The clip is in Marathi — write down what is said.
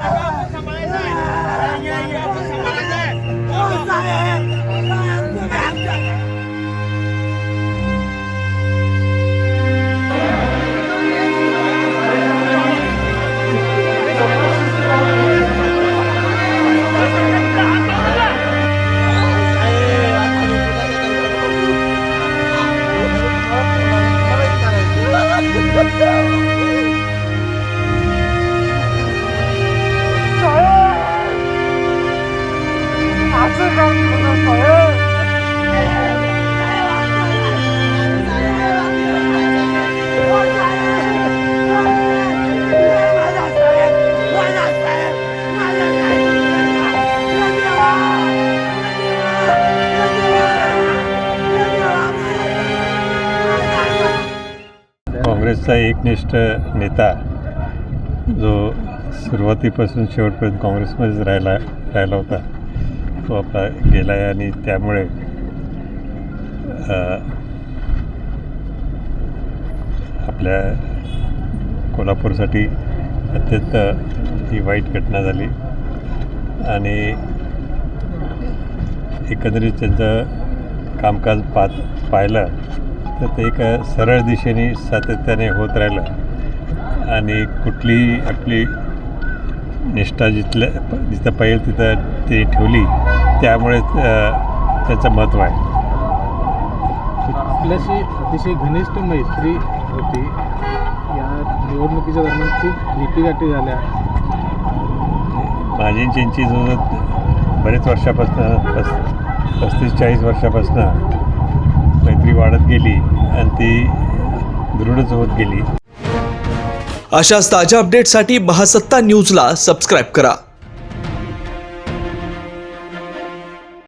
Trabalha, trabalha. काँग्रेसचा एकनिष्ठ नेता जो सुरुवातीपासून शेवटपर्यंत काँग्रेसमध्येच राहिला राहिला होता तो आपला गेला आहे आणि त्यामुळे आपल्या कोल्हापूरसाठी अत्यंत ही वाईट घटना झाली. आणि एकंदरीत त्यांचं कामकाज पाहत पाहिलं तर ते एक सरळ दिशेने सातत्याने होत राहिलं. आणि कुठली आपली निष्ठा जिथल्या जिथं पाहिजे तिथं ते ठेवली त्यामुळे त्याचं महत्त्व आहे. आपल्याशी अतिशय घनिष्ठ मैत्री होती. या निवडणुकीच्या दरम्यान खूप भेटीगाठी झाल्या. माझी त्यांची जवळ बरेच वर्षापासून पस पस्तीस चाळीस वर्षापासून वाढत गेली आणि ती दृढच होत गेली. अशाच ताज्या अपडेटसाठी महासत्ता न्यूजला सबस्क्राईब करा.